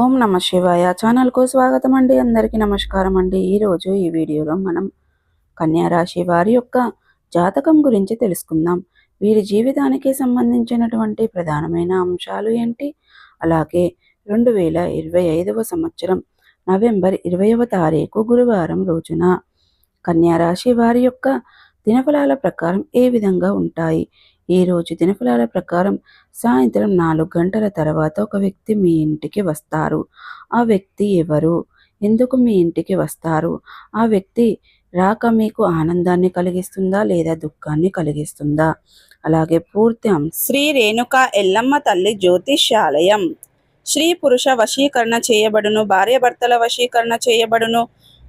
ఓం నమ శివాయ. ఛానల్కు స్వాగతం అండి. అందరికీ నమస్కారం అండి. ఈరోజు ఈ వీడియోలో మనం కన్యా రాశి వారి యొక్క జాతకం గురించి తెలుసుకుందాం. వీరి జీవితానికి సంబంధించినటువంటి ప్రధానమైన అంశాలు ఏంటి? అలాగే రెండు వేల ఇరవై ఐదవ సంవత్సరం నవంబర్ ఇరవైవ తారీఖు గురువారం రోజున కన్యా రాశి వారి యొక్క దినఫలాల ప్రకారం ఏ విధంగా ఉంటాయి? ఈరోజు దినఫలాల ప్రకారం సాయంత్రం నాలుగు గంటల తర్వాత ఒక వ్యక్తి మీ ఇంటికి వస్తారు. ఆ వ్యక్తి ఎవరు? ఎందుకు మీ ఇంటికి వస్తారు? ఆ వ్యక్తి రాక మీకు ఆనందాన్ని కలిగిస్తుందా లేదా దుఃఖాన్ని కలిగిస్తుందా? అలాగే పూర్తి శ్రీ రేణుక ఎల్లమ్మ తల్లి జ్యోతిష్యాలయం. స్త్రీ పురుష వశీకరణ చేయబడును భార్యాభర్తల వశీకరణ చేయబడును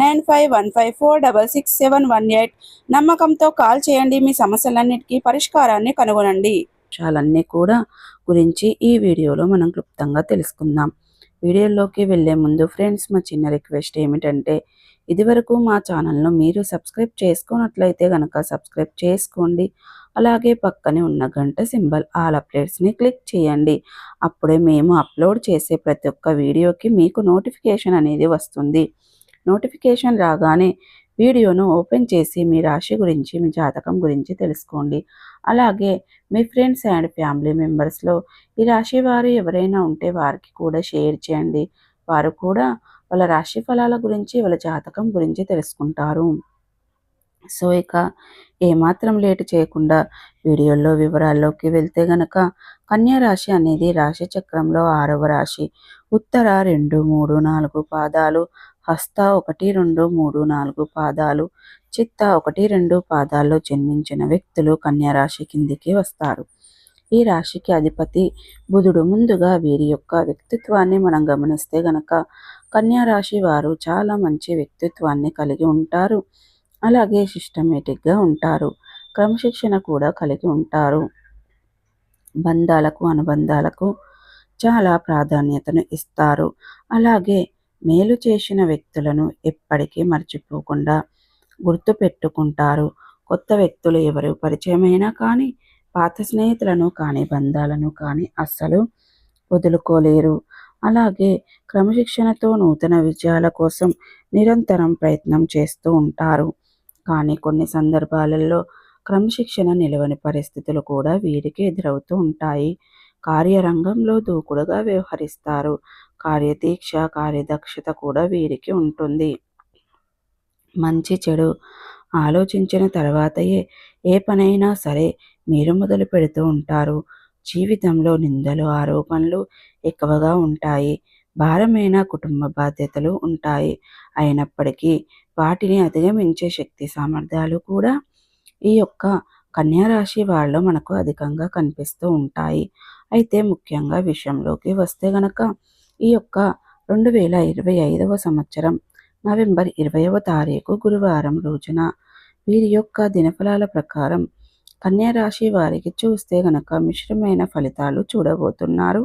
nine five one five four double six seven one eight నమ్మకంతో కాల్ చేయండి. మీ సమస్యలన్నిటికీ పరిష్కారాన్ని కనుగొనండి. విషయాలన్నీ కూడా గురించి ఈ వీడియోలో మనం క్లుప్తంగా తెలుసుకుందాం. వీడియోలోకి వెళ్ళే ముందు ఫ్రెండ్స్ మా చిన్న రిక్వెస్ట్ ఏమిటంటే ఇదివరకు మా ఛానల్ను మీరు సబ్స్క్రైబ్ చేసుకున్నట్లయితే కనుక సబ్స్క్రైబ్ చేసుకోండి. అలాగే పక్కనే ఉన్న గంట సింబల్ ఆల్ అప్డేట్స్ని క్లిక్ చేయండి. అప్పుడే మేము అప్లోడ్ చేసే ప్రతి ఒక్క వీడియోకి మీకు నోటిఫికేషన్ అనేది వస్తుంది. నోటిఫికేషన్ రాగానే వీడియోను ఓపెన్ చేసి మీ రాశి గురించి మీ జాతకం గురించి తెలుసుకోండి. అలాగే మీ ఫ్రెండ్స్ అండ్ ఫ్యామిలీ మెంబర్స్లో ఈ రాశి వారు ఎవరైనా ఉంటే వారికి కూడా షేర్ చేయండి. వారు కూడా వాళ్ళ రాశి ఫలాల గురించి వాళ్ళ జాతకం గురించి తెలుసుకుంటారు. సో ఇక ఏమాత్రం లేట్ చేయకుండా వీడియోలో వివరాల్లోకి వెళ్తే గనక కన్యా రాశి అనేది రాశి చక్రంలో ఆరవ రాశి. ఉత్తర రెండు మూడు నాలుగు పాదాలు హస్త ఒకటి రెండు మూడు నాలుగు పాదాలు చిత్త ఒకటి రెండు పాదాల్లో జన్మించిన వ్యక్తులు కన్యారాశి కిందికి వస్తారు. ఈ రాశికి అధిపతి బుధుడు. ముందుగా వీరి యొక్క వ్యక్తిత్వాన్ని మనం గమనిస్తే గనక కన్యారాశి వారు చాలా మంచి వ్యక్తిత్వాన్ని కలిగి ఉంటారు. అలాగే సిస్టమేటిక్గా ఉంటారు. క్రమశిక్షణ కూడా కలిగి ఉంటారు. బంధాలకు అనుబంధాలకు చాలా ప్రాధాన్యతను ఇస్తారు. అలాగే మేలు చేసిన వ్యక్తులను ఎప్పటికీ మర్చిపోకుండా గుర్తుపెట్టుకుంటారు. కొత్త వ్యక్తులు ఎవరు? పరిచయమైనా కానీ పాత స్నేహితులను కానీ బంధాలను కానీ అస్సలు వదులుకోలేరు. అలాగే క్రమశిక్షణతో నూతన విజయాల కోసం నిరంతరం ప్రయత్నం చేస్తూ ఉంటారు. కానీ కొన్ని సందర్భాలలో క్రమశిక్షణ నిలవని పరిస్థితులు కూడా వీరికి ఎదురవుతూ ఉంటాయి. కార్యరంగంలో దూకుడుగా వ్యవహరిస్తారు. కార్యదీక్ష కార్యదక్షత కూడా వీరికి ఉంటుంది. మంచి చెడు ఆలోచించిన తర్వాతయే ఏ పనైనా సరే మీరు మొదలు పెడుతూ ఉంటారు. జీవితంలో నిందలు ఆరోపణలు ఎక్కువగా ఉంటాయి. భారమైన కుటుంబ బాధ్యతలు ఉంటాయి. అయినప్పటికీ వాటిని అధిగమించే శక్తి సామర్థ్యాలు కూడా ఈ యొక్క కన్యారాశి వాళ్ళు మనకు అధికంగా కనిపిస్తూ ఉంటాయి. అయితే ముఖ్యంగా విషయంలోకి వస్తే గనక ఈ యొక్క రెండు వేల ఇరవై ఐదవ సంవత్సరం నవంబర్ ఇరవైవ తారీఖు గురువారం రోజున వీరి యొక్క దినఫలాల ప్రకారం కన్యారాశి వారికి చూస్తే గనక మిశ్రమైన ఫలితాలు చూడబోతున్నారు.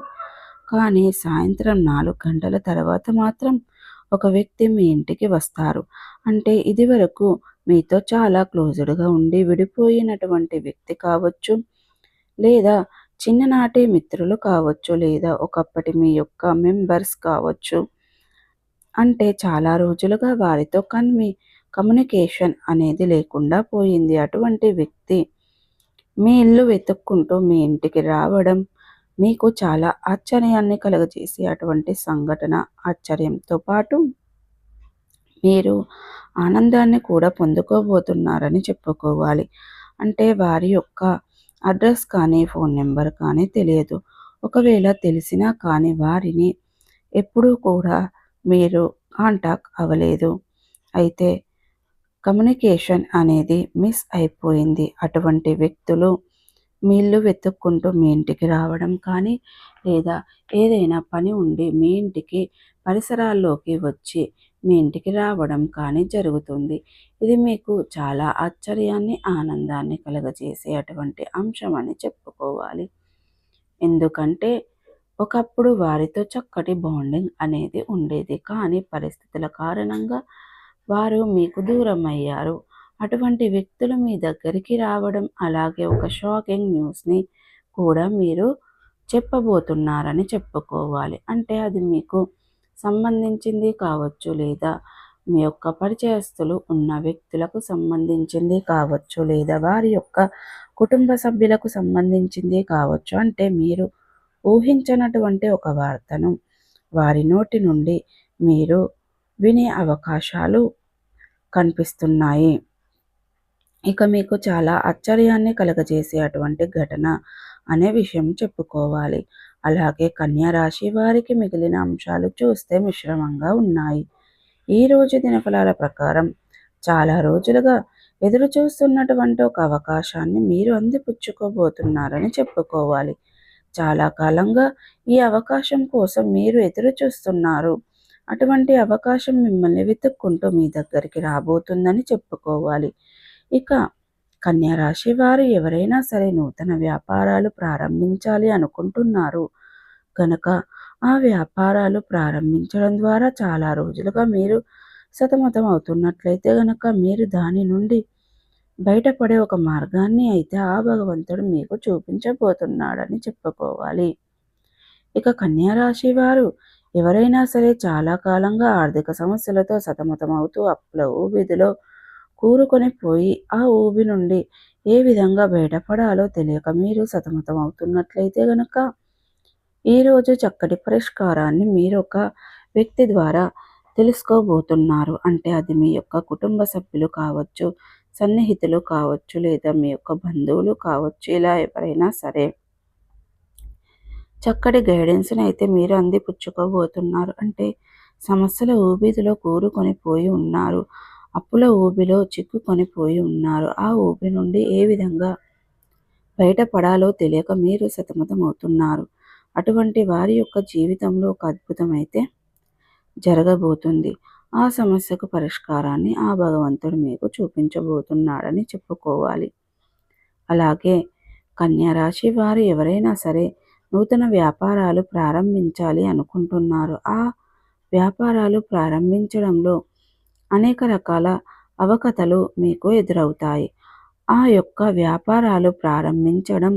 కానీ సాయంత్రం నాలుగు గంటల తర్వాత మాత్రం ఒక వ్యక్తి మీ ఇంటికి వస్తారు. అంటే ఇది వరకు మీతో చాలా క్లోజ్డ్గా ఉండి విడిపోయినటువంటి వ్యక్తి కావచ్చు లేదా చిన్ననాటి మిత్రులు కావచ్చు లేదా ఒకప్పటి మీ యొక్క మెంబర్స్ కావచ్చు. అంటే చాలా రోజులుగా వారితో కన్వి కమ్యూనికేషన్ అనేది లేకుండా పోయింది. అటువంటి వ్యక్తి మీ ఇల్లు వెతుక్కుంటూ మీ ఇంటికి రావడం మీకు చాలా ఆశ్చర్యాన్ని కలుగజేసే అటువంటి సంఘటన ఆశ్చర్యంతో పాటు మీరు ఆనందాన్ని కూడా పొందుకోబోతున్నారని చెప్పుకోవాలి. అంటే వారి యొక్క అడ్రస్ కానీ ఫోన్ నెంబర్ కానీ తెలియదు. ఒకవేళ తెలిసినా కానీ వారిని ఎప్పుడూ కూడా మీరు కాంటాక్ట్ అవ్వలేదు. అయితే కమ్యూనికేషన్ అనేది మిస్ అయిపోయింది. అటువంటి వ్యక్తులు మీ ఇల్లు వెతుక్కుంటూ మీ ఇంటికి రావడం కానీ లేదా ఏదైనా పని ఉండి మీ ఇంటికి పరిసరాల్లోకి వచ్చి మీ ఇంటికి రావడం కానీ జరుగుతుంది. ఇది మీకు చాలా ఆశ్చర్యాన్ని ఆనందాన్ని కలగజేసే అటువంటి అంశం అని చెప్పుకోవాలి. ఎందుకంటే ఒకప్పుడు వారితో చక్కటి బాండింగ్ అనేది ఉండేది. కానీ పరిస్థితుల కారణంగా వారు మీకు దూరం అయ్యారు అటువంటి వ్యక్తులు మీ దగ్గరికి రావడం అలాగే ఒక షాకింగ్ న్యూస్ని కూడా మీరు చెప్పబోతున్నారని చెప్పుకోవాలి. అంటే అది మీకు సంబంధించింది కావచ్చు లేదా మీ యొక్క పరిచయస్తులు ఉన్న వ్యక్తులకు సంబంధించింది కావచ్చు లేదా వారి యొక్క కుటుంబ సభ్యులకు సంబంధించింది కావచ్చు అంటే మీరు ఊహించినటువంటి ఒక వార్తను వారి నోటి నుండి మీరు వినే అవకాశాలు కనిపిస్తున్నాయి. ఇక మీకు చాలా ఆశ్చర్యాన్ని కలగజేసే అటువంటి ఘటన అనే విషయం చెప్పుకోవాలి. అలాగే కన్యా రాశి వారికి మిగిలిన అంశాలు చూస్తే మిశ్రమంగా ఉన్నాయి. ఈరోజు దినఫలాల ప్రకారం చాలా రోజులుగా ఎదురు చూస్తున్నటువంటి ఒక అవకాశాన్ని మీరు అందిపుచ్చుకోబోతున్నారని చెప్పుకోవాలి. చాలా కాలంగా ఈ అవకాశం కోసం మీరు ఎదురు చూస్తున్నారు. అటువంటి అవకాశం మిమ్మల్ని వెతుక్కుంటూ మీ దగ్గరికి రాబోతుందని చెప్పుకోవాలి. ఇక కన్యారాశి వారు ఎవరైనా సరే నూతన వ్యాపారాలు ప్రారంభించాలి అనుకుంటున్నారు. కనుక ఆ వ్యాపారాలు ప్రారంభించడం ద్వారా చాలా రోజులుగా మీరు సతమతం అవుతున్నట్లయితే గనక మీరు దాని నుండి బయటపడే ఒక మార్గాన్ని అయితే ఆ భగవంతుడు మీకు చూపించబోతున్నాడని చెప్పుకోవాలి. ఇక కన్యారాశి వారు ఎవరైనా సరే చాలా కాలంగా ఆర్థిక సమస్యలతో సతమతమవుతూ అప్పుల ఊబిదిలో కూరుకొని పోయి ఆ ఊబి నుండి ఏ విధంగా బయటపడాలో తెలియక మీరు సతమతం అవుతున్నట్లయితే గనక ఈరోజు చక్కటి పరిష్కారాన్ని మీరు ఒక వ్యక్తి ద్వారా తెలుసుకోబోతున్నారు. అంటే అది మీ యొక్క కుటుంబ సభ్యులు కావచ్చు సన్నిహితులు కావచ్చు లేదా మీ యొక్క బంధువులు కావచ్చు ఇలా ఎవరైనా సరే. చక్కటి గైడెన్స్ని అయితే మీరు అందిపుచ్చుకోబోతున్నారు. అంటే సమస్యల ఊబిదిలో కూరుకొని పోయి ఉన్నారు. అప్పుల ఊబిలో చిక్కుకొని పోయి ఉన్నారు. ఆ ఊబి నుండి ఏ విధంగా బయటపడాలో తెలియక మీరు సతమతమవుతున్నారు. అటువంటి వారి యొక్క జీవితంలో ఒక అద్భుతం అయితే జరగబోతుంది. ఆ సమస్యకు పరిష్కారాన్ని ఆ భగవంతుడు మీకు చూపించబోతున్నాడని చెప్పుకోవాలి. అలాగే కన్యారాశి వారు ఎవరైనా సరే నూతన వ్యాపారాలు ప్రారంభించాలి అనుకుంటున్నారు. ఆ వ్యాపారాలు ప్రారంభించడంలో అనేక రకాల అవకతలు మీకు ఎదురవుతాయి. ఆ యొక్క వ్యాపారాలు ప్రారంభించడం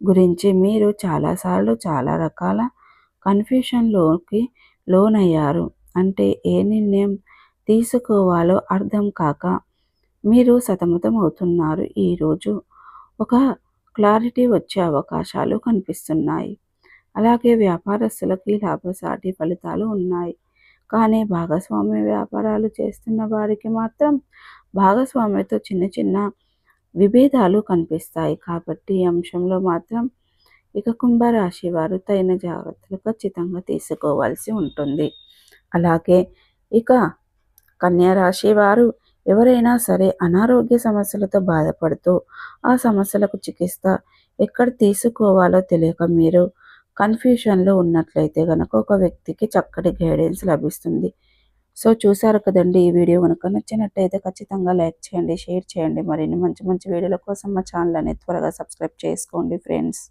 గురించి మీరు చాలాసార్లు చాలా రకాల కన్ఫ్యూషన్లోకి లోనయ్యారు. అంటే ఏ నిర్ణయం తీసుకోవాలో అర్థం కాక మీరు సతమతం అవుతున్నారు ఈరోజు ఒక క్లారిటీ వచ్చే అవకాశాలు కనిపిస్తున్నాయి. అలాగే వ్యాపారస్తులకి లాభసాటి ఫలితాలు ఉన్నాయి. కానీ భాగస్వామ్య వ్యాపారాలు చేస్తున్న వారికి మాత్రం భాగస్వామ్యతో చిన్న చిన్న విభేదాలు కనిపిస్తాయి. కాబట్టి ఈ అంశంలో మాత్రం ఇక కుంభరాశి వారు తగిన జాగ్రత్తలు ఖచ్చితంగా తీసుకోవాల్సి ఉంటుంది. అలాగే ఇక కన్యారాశి వారు ఎవరైనా సరే అనారోగ్య సమస్యలతో బాధపడుతూ ఆ సమస్యలకు చికిత్స ఎక్కడ తీసుకోవాలో తెలియక మీరు కన్ఫ్యూషన్లో ఉన్నట్లయితే కనుక ఒక వ్యక్తికి చక్కటి గైడెన్స్ లభిస్తుంది. సో చూసారు కదండి ఈ వీడియో కనుక నచ్చినట్టయితే ఖచ్చితంగా లైక్ చేయండి షేర్ చేయండి. మరిన్ని మంచి మంచి వీడియోల కోసం మా ఛానల్ అనేది త్వరగా సబ్స్క్రైబ్ చేసుకోండి ఫ్రెండ్స్.